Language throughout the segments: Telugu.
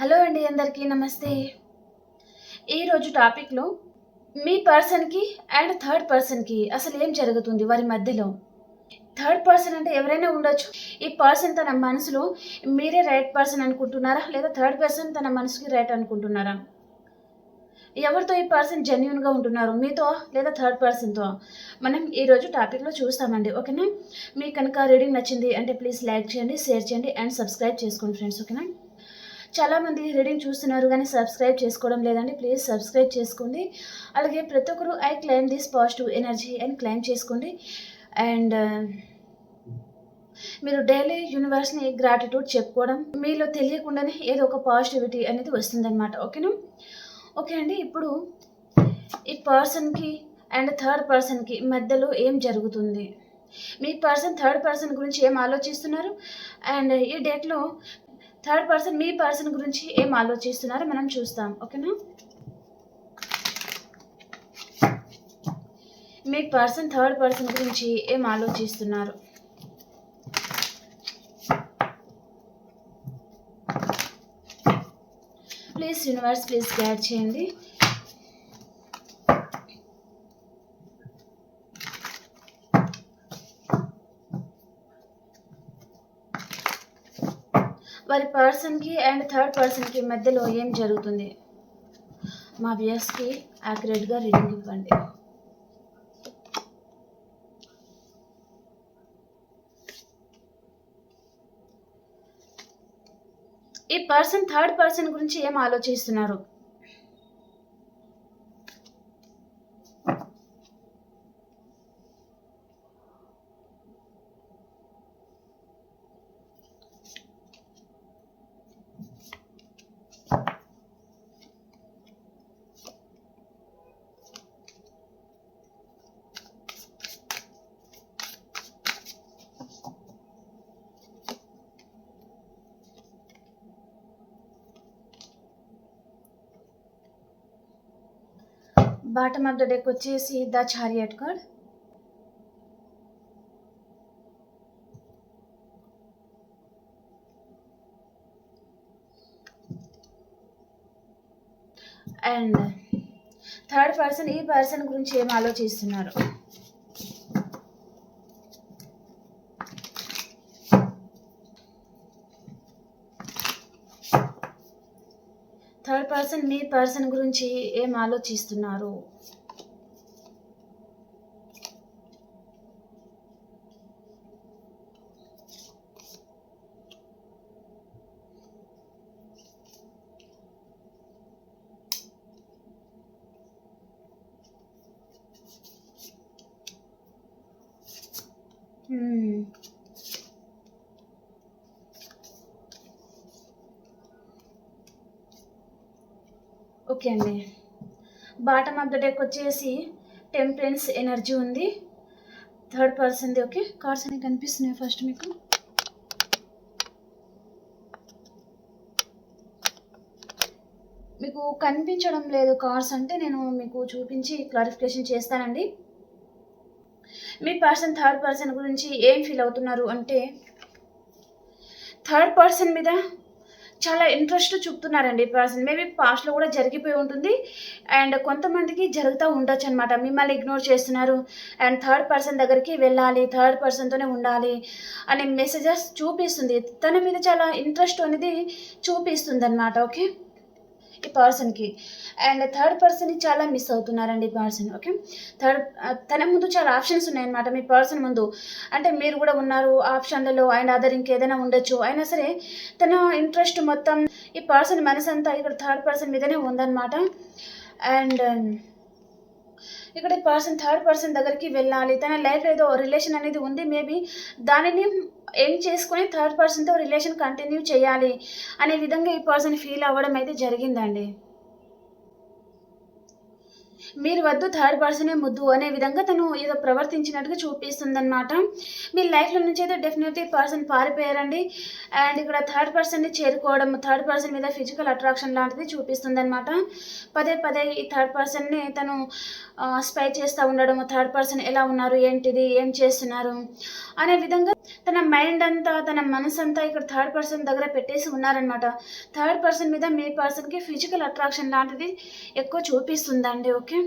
హలో అండి అందరికీ నమస్తే. ఈరోజు టాపిక్లో మీ పర్సన్కి అండ్ థర్డ్ పర్సన్కి అసలు ఏం జరుగుతుంది వారి మధ్యలో? థర్డ్ పర్సన్ అంటే ఎవరైనా ఉండొచ్చు. ఈ పర్సన్ తన మనసులో మీరే రైట్ పర్సన్ అనుకుంటున్నారా? లేదా థర్డ్ పర్సన్ తన మనసుకి రైట్ అనుకుంటున్నారా? ఎవరితో ఈ పర్సన్ జెన్యున్గా ఉంటున్నారు? మీతో లేదా థర్డ్ పర్సన్తో? మనం ఈరోజు టాపిక్లో చూస్తామండి ఓకేనా? మీకు కనుక రీడింగ్ నచ్చింది అంటే ప్లీజ్ లైక్ చేయండి షేర్ చేయండి అండ్ సబ్స్క్రైబ్ చేసుకోండి ఫ్రెండ్స్ ఓకేనా? చాలామంది రీడింగ్ చూస్తున్నారు కానీ సబ్స్క్రైబ్ చేసుకోవడం లేదండి. ప్లీజ్ సబ్స్క్రైబ్ చేసుకోండి. అలాగే ప్రతి ఒక్కరు I claim this positive energy అని క్లైమ్ చేసుకోండి. అండ్ మీరు డైలీ యూనివర్స్ని గ్రాటిట్యూడ్ చెప్పుకోవడం మీలో తెలియకుండానే ఏదో ఒక పాజిటివిటీ అనేది వస్తుందన్నమాట. ఓకేనా? ఓకే అండి. ఇప్పుడు ఈ పర్సన్కి అండ్ థర్డ్ పర్సన్కి మధ్యలో ఏం జరుగుతుంది? మీ పర్సన్ థర్డ్ పర్సన్ గురించి ఏం ఆలోచిస్తున్నారు? అండ్ ఈ డేట్లో థర్డ్ పర్సన్ మీ పర్సన్ గురించి ఏం ఆలోచిస్తున్నారో? మనం చూస్తాం. ఓకేనా? మీ పర్సన్ థర్డ్ పర్సన్ గురించి ఏం ఆలోచిస్తున్నారు? ప్లీజ్ యూనివర్స్ ప్లీజ్ గైడ్ చేయండి. వారి పర్సన్కి అండ్ థర్డ్ పర్సన్కి మధ్యలో ఏం జరుగుతుంది? మా వ్యూస్కి యాక్యురేట్గా రీడింగ్ ఇవ్వండి. ఈ పర్సన్ థర్డ్ పర్సన్ గురించి ఏం ఆలోచిస్తున్నారు? బాటమ్ ఆఫ్ ద డెక్ వచ్చేసి the chariot card and third person ఈ పర్సన్ గురించి ఏం ఆలోచిస్తున్నారు? పర్సన్ మీ పర్సన్ గురించి ఏం ఆలోచిస్తున్నారు? ఓకే అండి. బాటమ్ ఆఫ్ ద డెక్ వచ్చేసి టెంపరెన్స్ ఎనర్జీ ఉంది. థర్డ్ పర్సన్ది ఓకే. కార్డ్స్ అనేవి కనిపిస్తున్నాయి ఫస్ట్ మీకు? మీకు కనిపించడం లేదు కార్డ్స్ అంటే నేను మీకు చూపించి క్లారిఫికేషన్ చేస్తానండి. మీ పర్సన్ థర్డ్ పర్సన్ గురించి ఏం ఫీల్ అవుతున్నారు అంటే థర్డ్ పర్సన్ మీద చాలా ఇంట్రెస్ట్ చూపుతున్నారండి పర్సన్ మేబీ పాస్ట్లో కూడా జరిగిపోయి ఉంటుంది. అండ్ కొంతమందికి జరుగుతూ ఉండొచ్చు అనమాట మిమ్మల్ని ఇగ్నోర్ చేస్తున్నారు. అండ్ థర్డ్ పర్సన్ దగ్గరికి వెళ్ళాలి. థర్డ్ పర్సన్తోనే ఉండాలి అనే మెసేజెస్ చూపిస్తుంది. తన మీద చాలా ఇంట్రెస్ట్ అనేది చూపిస్తుంది అనమాట ఓకే ఈ పర్సన్కి అండ్ థర్డ్ పర్సన్ని చాలా మిస్ అవుతున్నారండి ఈ పర్సన్ ఓకే థర్డ్ తన ముందు చాలా ఆప్షన్స్ ఉన్నాయన్నమాట మీ పర్సన్ ముందు. అంటే మీరు కూడా ఉన్నారు ఆప్షన్లలో అండ్ అదర్ ఇంకేదైనా ఉండొచ్చు. అయినా సరే తన ఇంట్రెస్ట్ మొత్తం ఈ పర్సన్ మనసు అంతా ఇక్కడ థర్డ్ పర్సన్ మీదనే ఉందన్నమాట. అండ్ ఇక్కడ పర్సన్ థర్డ్ పర్సన్ దగ్గరికి వెళ్ళాలి. తన లైఫ్ ఏదో రిలేషన్ అనేది ఉంది మేబీ దానిని ఎండ్ చేసుకొని థర్డ్ పర్సన్తో రిలేషన్ కంటిన్యూ చేయాలి అనే విధంగా ఈ పర్సన్ ఫీల్ అవ్వడం అయితే జరిగిందండి. మీరు వద్దు థర్డ్ పర్సనే ముద్దు అనే విధంగా తను ఏదో ప్రవర్తించినట్టుగా చూపిస్తుందన్నమాట. మీ లైఫ్లో నుంచి అయితే డెఫినెట్లీ పర్సన్ పారిపోయారండి. అండ్ ఇక్కడ థర్డ్ పర్సన్ని చేరుకోవడం థర్డ్ పర్సన్ మీద ఫిజికల్ అట్రాక్షన్ లాంటిది చూపిస్తుంది అనమాట పదే పదే ఈ థర్డ్ పర్సన్ని తను స్పై చేస్తూ ఉండడం థర్డ్ పర్సన్ ఎలా ఉన్నారు ఏంటిది ఏం చేస్తున్నారు అనే విధంగా తన మైండ్ అంతా తన మనసు అంతా ఇక్కడ థర్డ్ పర్సన్ దగ్గర పెట్టేసి ఉన్నారనమాట థర్డ్ పర్సన్ మీద మీ పర్సన్కి ఫిజికల్ అట్రాక్షన్ లాంటిది ఎక్కువ చూపిస్తుందండి ఓకే?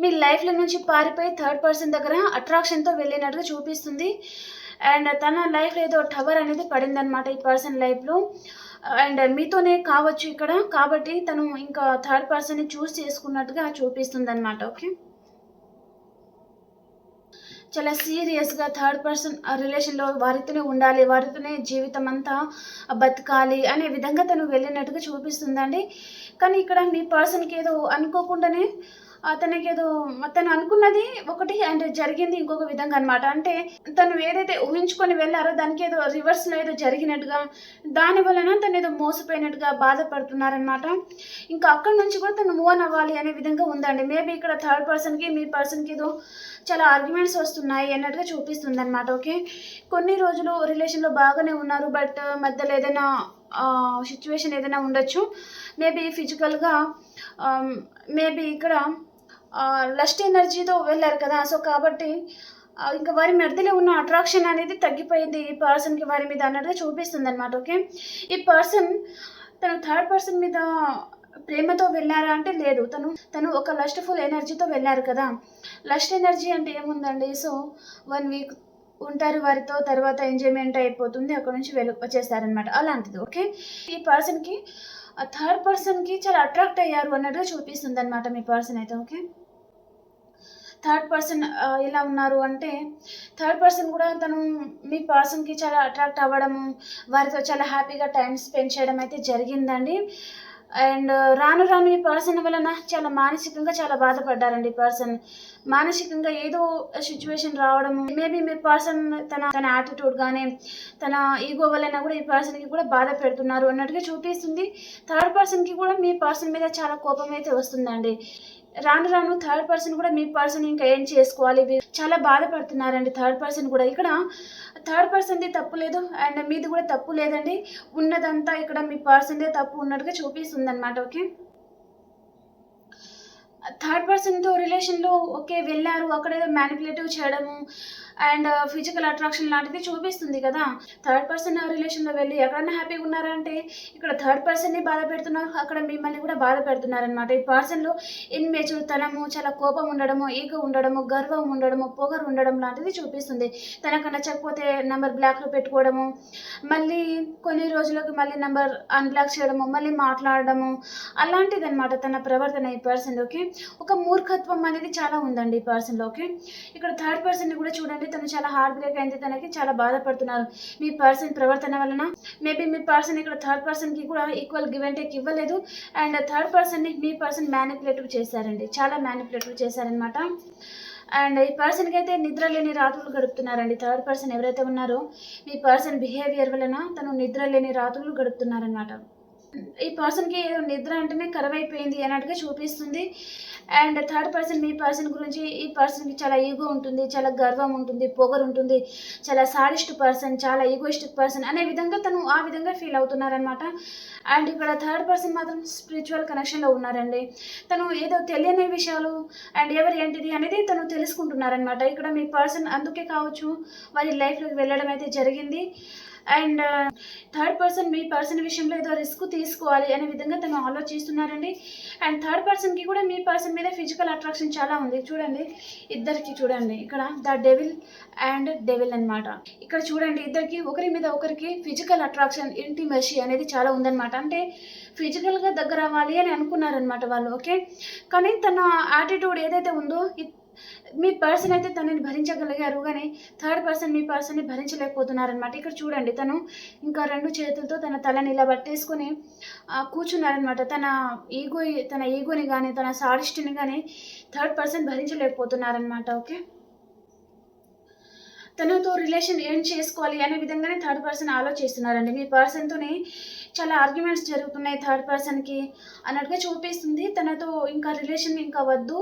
మీ లైఫ్లో నుంచి పారిపోయి థర్డ్ పర్సన్ దగ్గర అట్రాక్షన్తో వెళ్ళినట్టుగా చూపిస్తుంది. అండ్ తన లైఫ్లో ఏదో టవర్ అనేది పడిందనమాట ఈ పర్సన్ లైఫ్లో అండ్ మీతోనే కావచ్చు ఇక్కడ. కాబట్టి తను ఇంకా థర్డ్ పర్సన్ని చూస్ చేసుకున్నట్టుగా చూపిస్తుంది అనమాట ఓకే చాలా సీరియస్గా థర్డ్ పర్సన్ ఆ రిలేషన్లో వారితోనే ఉండాలి వారితోనే జీవితం అంతా బతకాలి అనే విధంగా తను వెళ్ళినట్టుగా చూపిస్తుందండి. కానీ ఇక్కడ మీ పర్సన్కి ఏదో అనుకోకుండానే తనకి ఏదో తను అనుకున్నది ఒకటి అండ్ జరిగింది ఇంకొక విధంగా అనమాట అంటే తను ఏదైతే ఊహించుకొని వెళ్ళారో దానికి ఏదో రివర్స్లో ఏదో జరిగినట్టుగా దాని వలన తను ఏదో మోసపోయినట్టుగా బాధపడుతున్నారనమాట ఇంకా అక్కడి నుంచి కూడా తను మూవ్ అవ్వాలి అనే విధంగా ఉందండి. మేబీ ఇక్కడ థర్డ్ పర్సన్కి మీ పర్సన్కి ఏదో చాలా ఆర్గ్యుమెంట్స్ వస్తున్నాయి అన్నట్టుగా చూపిస్తుంది అనమాట ఓకే కొన్ని రోజులు రిలేషన్లో బాగానే ఉన్నారు బట్ మధ్యలో ఏదైనా సిచ్యువేషన్ ఏదైనా ఉండొచ్చు. మేబీ ఫిజికల్గా మేబీ ఇక్కడ లస్ట్ ఎనర్జీతో వెళ్ళారు కదా. సో కాబట్టి ఇంకా వారి మధ్యలో ఉన్న అట్రాక్షన్ అనేది తగ్గిపోయింది. ఈ పర్సన్కి వారి మీద అన్నట్టుగా చూపిస్తుంది అనమాట ఓకే? ఈ పర్సన్ తను థర్డ్ పర్సన్ మీద ప్రేమతో వెళ్ళారా అంటే లేదు. తను తను ఒక లస్ట్ఫుల్ ఎనర్జీతో వెళ్ళారు కదా. లస్ట్ ఎనర్జీ అంటే ఏముందండి? సో వన్ వీక్ ఉంటారు వారితో తర్వాత ఎంజాయ్మెంట్ అయిపోతుంది అక్కడ నుంచి వెళ్ళి వచ్చేస్తారనమాట అలాంటిది ఓకే? ఈ పర్సన్కి థర్డ్ పర్సన్కి చాలా అట్రాక్ట్ అయ్యారు అన్నట్టుగా చూపిస్తుంది అనమాట మీ పర్సన్ అయితే ఓకే? థర్డ్ పర్సన్ ఎలా ఉన్నారు అంటే థర్డ్ పర్సన్ కూడా తను మీ పర్సన్కి చాలా అట్రాక్ట్ అవ్వడము వారితో చాలా హ్యాపీగా టైం స్పెండ్ చేయడం అయితే జరిగిందండి. అండ్ రాను రాను ఈ పర్సన్ వలన చాలా మానసికంగా చాలా బాధపడ్డారండి ఈ పర్సన్ మానసికంగా ఏదో సిచ్యువేషన్ రావడం మేబీ మీ పర్సన్ తన తన యాటిట్యూడ్ కానీ తన ఈగో వలన కూడా ఈ పర్సన్కి కూడా బాధ పెడుతున్నారు అన్నట్టుగా చూపిస్తుంది. థర్డ్ పర్సన్కి కూడా మీ పర్సన్ మీద చాలా కోపం అయితే వస్తుందండి. రాను రాను థర్డ్ పర్సన్ కూడా మీ పర్సన్ ఇంకా ఏం చేసుకోవాలి? చాలా బాధపడుతున్నారండి థర్డ్ పర్సన్ కూడా. ఇక్కడ థర్డ్ పర్సన్ది తప్పు లేదు అండ్ మీది కూడా తప్పు లేదండి. ఉన్నదంతా ఇక్కడ మీ పర్సన్దే తప్పు ఉన్నట్టుగా చూపిస్తుంది అనమాట ఓకే? థర్డ్ పర్సన్తో రిలేషన్లో ఓకే వెళ్ళారు. అక్కడ ఏదో మ్యానిపులేటివ్ చేయడము అండ్ ఫిజికల్ అట్రాక్షన్ లాంటిది చూపిస్తుంది కదా. థర్డ్ పర్సన్ రిలేషన్లో వెళ్ళి ఎక్కడన్నా హ్యాపీగా ఉన్నారంటే ఇక్కడ థర్డ్ పర్సన్ని బాధ పెడుతున్నారు. అక్కడ మిమ్మల్ని కూడా బాధ పెడుతున్నారనమాట ఈ పర్సన్లో ఇన్మెచ్యూర్ తనము చాలా కోపం ఉండడము ఈగో ఉండడము గర్వం ఉండడము పొగరు ఉండడం లాంటిది చూపిస్తుంది. తనకు నచ్చకపోతే నెంబర్ బ్లాక్లో పెట్టుకోవడము మళ్ళీ కొన్ని రోజులకు మళ్ళీ నెంబర్ అన్బ్లాక్ చేయడము మళ్ళీ మాట్లాడడము అలాంటిదనమాట తన ప్రవర్తన ఈ పర్సన్ ఓకే ఒక మూర్ఖత్వం అనేది చాలా ఉందండి ఈ పర్సన్లో ఓకే ఇక్కడ థర్డ్ పర్సన్ కూడా చూడండి తను చాలా హార్ట్ బ్రేక్ అయింది తనకి చాలా బాధపడుతున్నారు. మీ పర్సన్ ప్రవర్తన వలన మేబీ మీ పర్సన్ ఇక్కడ థర్డ్ పర్సన్కి కూడా ఈక్వల్ గివ్ అండ్ టేక్ ఇవ్వలేదు. అండ్ థర్డ్ పర్సన్ని మీ పర్సన్ మ్యానిపులేటివ్ చేశారండి చాలా మ్యానిపులేటివ్ చేశారనమాట అండ్ ఈ పర్సన్కి అయితే నిద్ర లేని రాత్రులు గడుపుతున్నారండి. థర్డ్ పర్సన్ ఎవరైతే ఉన్నారో మీ పర్సన్ బిహేవియర్ వలన తను నిద్ర లేని రాత్రులు గడుపుతున్నారనమాట ఈ పర్సన్కి ఏదో నిద్ర అంటేనే కరువైపోయింది అన్నట్టుగా చూపిస్తుంది. అండ్ థర్డ్ పర్సన్ మీ పర్సన్ గురించి ఈ పర్సన్కి చాలా ఈగో ఉంటుంది చాలా గర్వం ఉంటుంది పొగరు ఉంటుంది చాలా సాడిస్ట్ పర్సన్ చాలా ఈగోయిస్టిక్ పర్సన్ అనే విధంగా తను ఆ విధంగా ఫీల్ అవుతున్నారనమాట అండ్ ఇక్కడ థర్డ్ పర్సన్ మాత్రం స్పిరిచువల్ కనెక్షన్లో ఉన్నారండి. తను ఏదో తెలియని విషయాలు అండ్ ఎవరు ఏంటిది అనేది తను తెలుసుకుంటున్నారనమాట ఇక్కడ మీ పర్సన్ అందుకే కావచ్చు వారి లైఫ్లోకి వెళ్ళడం అయితే జరిగింది. అండ్ థర్డ్ పర్సన్ మీ పర్సన్ విషయంలో ఏదో రిస్క్ తీసుకోవాలి అనే విధంగా తను ఆలోచిస్తున్నారండి. అండ్ థర్డ్ పర్సన్కి కూడా మీ పర్సన్ మీద ఫిజికల్ అట్రాక్షన్ చాలా ఉంది. చూడండి ఇద్దరికి చూడండి. ఇక్కడ ద డెవిల్ అండ్ డెవిల్ అన్నమాట. ఇక్కడ చూడండి ఇద్దరికి ఒకరి మీద ఒకరికి ఫిజికల్ అట్రాక్షన్ ఇంటిమసీ అనేది చాలా ఉందన్నమాట. అంటే ఫిజికల్గా దగ్గర అవ్వాలి అని అనుకున్నారనమాట వాళ్ళు ఓకే? కానీ తన యాటిట్యూడ్ ఏదైతే ఉందో మీ పర్సన్ అయితే తనని భరించగలిగారు కానీ థర్డ్ పర్సన్ మీ పర్సన్ని భరించలేకపోతున్నారనమాట ఇక్కడ చూడండి తను ఇంకా రెండు చేతులతో తన తలని ఇలా పట్టేసుకొని కూర్చున్నారనమాట తన ఈగో తన ఈగోని కానీ తన సాడిస్ట్ని కానీ థర్డ్ పర్సన్ భరించలేకపోతున్నారనమాట ఓకే? తనతో రిలేషన్ ఏం చేసుకోవాలి అనే విధంగానే థర్డ్ పర్సన్ ఆలోచిస్తున్నారండి. మీ పర్సన్తోనే చాలా ఆర్గ్యుమెంట్స్ జరుగుతున్నాయి థర్డ్ పర్సన్కి అన్నట్టుగా చూపిస్తుంది. తనతో ఇంకా రిలేషన్ ఇంకా వద్దు.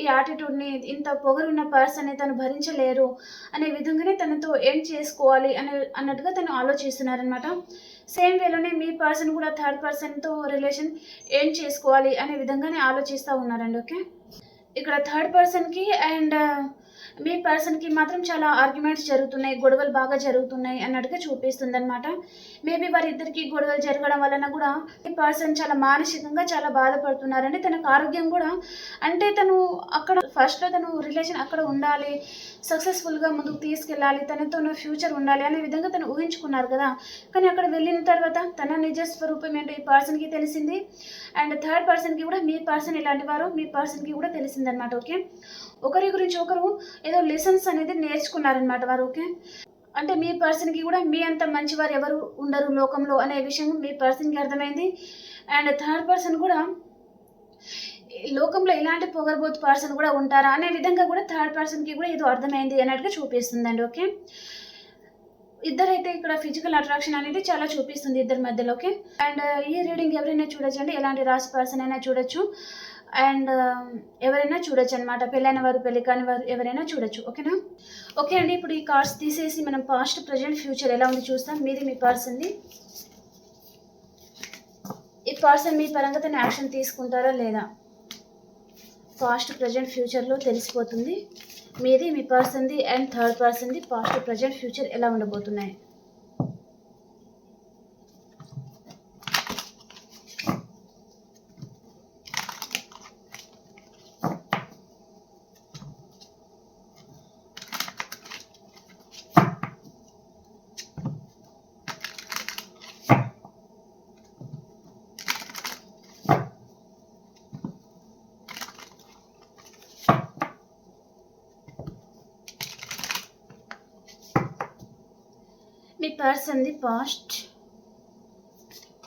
ఈ యాటిట్యూడ్ని ఇంత పొగరున్న పర్సన్ని తను భరించలేరు అనే విధంగానే తనతో ఏం చేసుకోవాలి అనే అన్నట్టుగా తను ఆలోచిస్తున్నారనమాట సేమ్ వేలోనే మీ పర్సన్ కూడా థర్డ్ పర్సన్తో రిలేషన్ ఏం చేసుకోవాలి అనే విధంగానే ఆలోచిస్తూ ఉన్నారండి ఓకే ఇక్కడ థర్డ్ పర్సన్కి అండ్ మీ పర్సన్కి మాత్రం చాలా ఆర్గ్యుమెంట్స్ జరుగుతున్నాయి గొడవలు బాగా జరుగుతున్నాయి అన్నట్టుగా చూపిస్తుంది అనమాట మేబీ వారిద్దరికి గొడవలు జరగడం వలన కూడా ఈ పర్సన్ చాలా మానసికంగా చాలా బాధపడుతున్నారంటే తనకు ఆరోగ్యం కూడా అంటే తను అక్కడ ఫస్ట్లో తను రిలేషన్ అక్కడ ఉండాలి సక్సెస్ఫుల్గా ముందుకు తీసుకెళ్ళాలి తనతో ఫ్యూచర్ ఉండాలి అనే విధంగా తను ఊహించుకున్నారు కదా. కానీ అక్కడ వెళ్ళిన తర్వాత తన నిజ స్వరూపం ఏంటో ఈ పర్సన్కి తెలిసింది. అండ్ థర్డ్ పర్సన్కి కూడా మీ పర్సన్ ఇలాంటి వారు మీ పర్సన్కి కూడా తెలిసిందనమాట ఓకే ఒకరి గురించి ఒకరు ఏదో లెసన్స్ అనేది నేర్చుకున్నారనమాట వారు ఓకే అంటే మీ పర్సన్కి కూడా మీ అంత మంచివారు ఎవరు ఉండరు లోకంలో అనే విషయం మీ పర్సన్కి అర్థమైంది. అండ్ థర్డ్ పర్సన్ కూడా లోకంలో ఇలాంటి పొగరబోతు పర్సన్ కూడా ఉంటారా అనే విధంగా కూడా థర్డ్ పర్సన్కి కూడా ఏదో అర్థమైంది అన్నట్టుగా చూపిస్తుందండి ఓకే ఇద్దరైతే ఇక్కడ ఫిజికల్ అట్రాక్షన్ అనేది చాలా చూపిస్తుంది ఇద్దరి మధ్యలోకి అండ్ ఈ రీడింగ్ ఎవరైనా చూడొచ్చండి? ఎలాంటి రాసి పర్సన్ అయినా చూడొచ్చు. అండ్ um, ఎవరైనా చూడొచ్చు అనమాట పెళ్ళైన వారు పెళ్ళి కాని వారు ఎవరైనా చూడొచ్చు. ఓకేనా? ఓకే అండి ఇప్పుడు ఈ కార్డ్స్ తీసేసి మనం పాస్ట్ ప్రజెంట్ ఫ్యూచర్ ఎలా ఉంది చూస్తాం. మీది మీ పర్సన్ది ఈ పర్సన్ మీ పరంగా తన యాక్షన్ తీసుకుంటారా లేదా? పాస్ట్ ప్రజెంట్ ఫ్యూచర్లో తెలిసిపోతుంది. మీది మీ పర్సన్ది అండ్ థర్డ్ పర్సన్ది పాస్ట్ ప్రజెంట్ ఫ్యూచర్ ఎలా ఉండబోతున్నాయి? Parts in the past,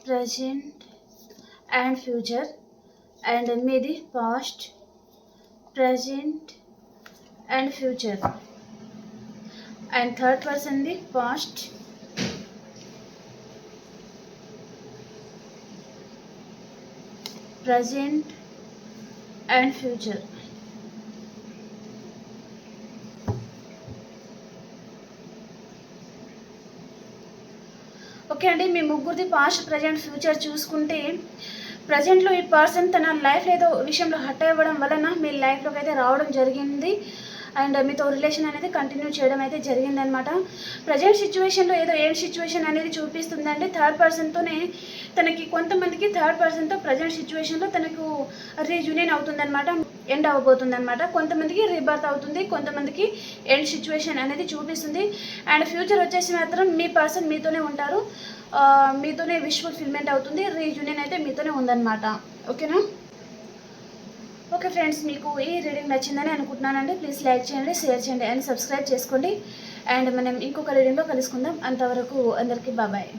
present, and future, and may the past, present, and future. And third person the past. present and future okay అండి మీ ముగ్గురిది పాస్ట్ ప్రజెంట్ ఫ్యూచర్ చూసుకుంటే ప్రజెంట్లో ఈ పర్సన్ తన లైఫ్ ఏదో విషయంలో హట్ అవ్వడం వలన మీ లైఫ్లోకి అయితే రావడం జరిగింది. అండ్ మీతో రిలేషన్ అనేది కంటిన్యూ చేయడం అయితే జరిగిందనమాట ప్రజెంట్ సిచ్యువేషన్లో ఏదో ఏం సిచ్యువేషన్ అనేది చూపిస్తుందండి. థర్డ్ పర్సన్తోనే తనకి కొంతమందికి థర్డ్ పర్సన్తో ప్రజెంట్ సిచ్యువేషన్లో తనకు రీజూనియన్ అవుతుందనమాట ఎండ్ అవ్వబోతుంది అనమాట కొంతమందికి రీబర్త్ అవుతుంది కొంతమందికి ఎండ్ సిచ్యువేషన్ అనేది చూపిస్తుంది. అండ్ ఫ్యూచర్ వచ్చేసి మాత్రం మీ పర్సన్ మీతోనే ఉంటారు. మీతోనే విష్ ఫుల్ఫిల్మెంట్ అవుతుంది. రీయూనియన్ అయితే మీతోనే ఉందన్నమాట. ఓకేనా? ఓకే ఫ్రెండ్స్ మీకు ఈ రీడింగ్ నచ్చిందని అనుకుంటున్నానండి. ప్లీజ్ లైక్ చేయండి షేర్ చేయండి అండ్ సబ్స్క్రైబ్ చేసుకోండి. అండ్ మనం ఇంకొక రీడింగ్లో కలుసుకుందాం. అంతవరకు అందరికీ బాబాయ్